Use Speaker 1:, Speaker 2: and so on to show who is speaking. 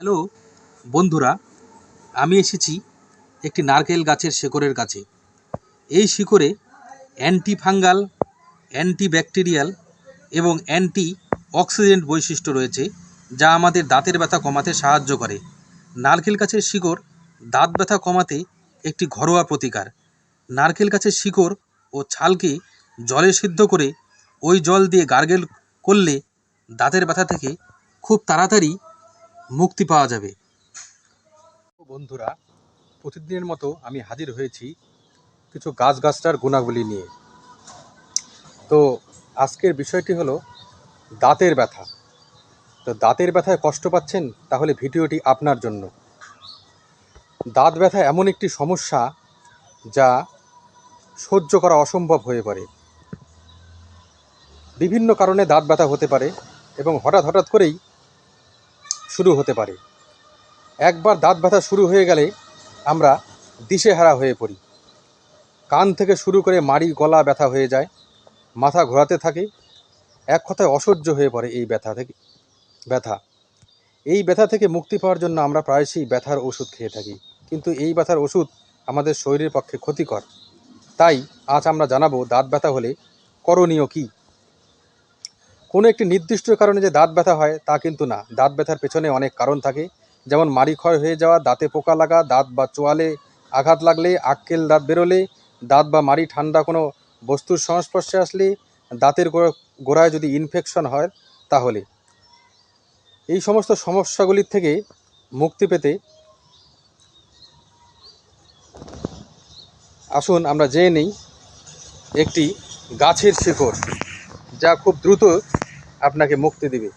Speaker 1: Hello, বন্ধুরা, আমি এসেছি একটি নারকেল গাছের শেকড়ের কাছে। এই শিকড়ে অ্যান্টি ফাঙ্গাল অ্যান্টি ব্যাকটেরিয়াল এবং অ্যান্টি অক্সিডেন্ট বৈশিষ্ট্য রয়েছে, যা আমাদের দাঁতের ব্যথা কমাতে সাহায্য করে। নারকেল গাছের শিকড় দাঁত ব্যথা কমাতে একটি ঘরোয়া প্রতিকার। নারকেল গাছের শিকড় ও ছালকে জলে সিদ্ধ করে ওই জল দিয়ে গার্গেল করলে দাঁতের ব্যথা থেকে খুব তাড়াতাড়ি মুক্তি পাওয়া যাবে। বন্ধুরা, প্রতিদিনের মতো আমি হাজির হয়েছি কিছু গাছগাছটার গুণাবলী নিয়ে। তো আজকের বিষয়টি হলো দাঁতের ব্যথা। তো দাঁতের ব্যথায় কষ্ট পাচ্ছেন, তাহলে ভিডিওটি আপনার জন্য। দাঁত ব্যথা এমন একটি সমস্যা যা সহ্য করা অসম্ভব হয়ে পড়ে। বিভিন্ন কারণে দাঁত ব্যথা হতে পারে এবং হঠাৎ হঠাৎ করেই শুরু হতে পারে। একবার দাঁত ব্যথা শুরু হয়ে গেলে আমরা দিশেহারা হয়ে পড়ি। কান থেকে শুরু করে মাড়ি গলা ব্যথা হয়ে যায়, মাথা ঘোরাতে থাকে, এক কথায় অসহ্য হয়ে পড়ে এই ব্যথা থেকে, ব্যথা। এই ব্যথা থেকে মুক্তি পাওয়ার জন্য আমরা প্রায়শই ব্যথার ওষুধ খেয়ে থাকি, কিন্তু এই ব্যথার ওষুধ আমাদের শরীরের পক্ষে ক্ষতিকর। তাই আজ আমরা জানাব দাঁত ব্যথা হলে করণীয় কী? কোনো একটি নির্দিষ্ট কারণে যে দাঁত ব্যথা হয়, তা কিন্তু না। দাঁত ব্যথার পেছনে অনেক কারণ থাকে। যেমন মাড়ি ক্ষয় হয়ে যাওয়া, দাঁতে পোকা লাগা, দাঁত বা চোয়ালে আঘাত লাগলে, আক্কেল দাঁত বেরোলে, দাঁত বা মাড়ি ঠান্ডা কোনো বস্তুর সংস্পর্শে আসলে, দাঁতের গোড়ায় যদি ইনফেকশন হয়, তাহলে। এই সমস্ত সমস্যাগুলির থেকে মুক্তি পেতে আসুন আমরা জেনে নিই একটি গাছের শিকড়, যা খুব দ্রুত আপনাকে মুক্তি দিবে।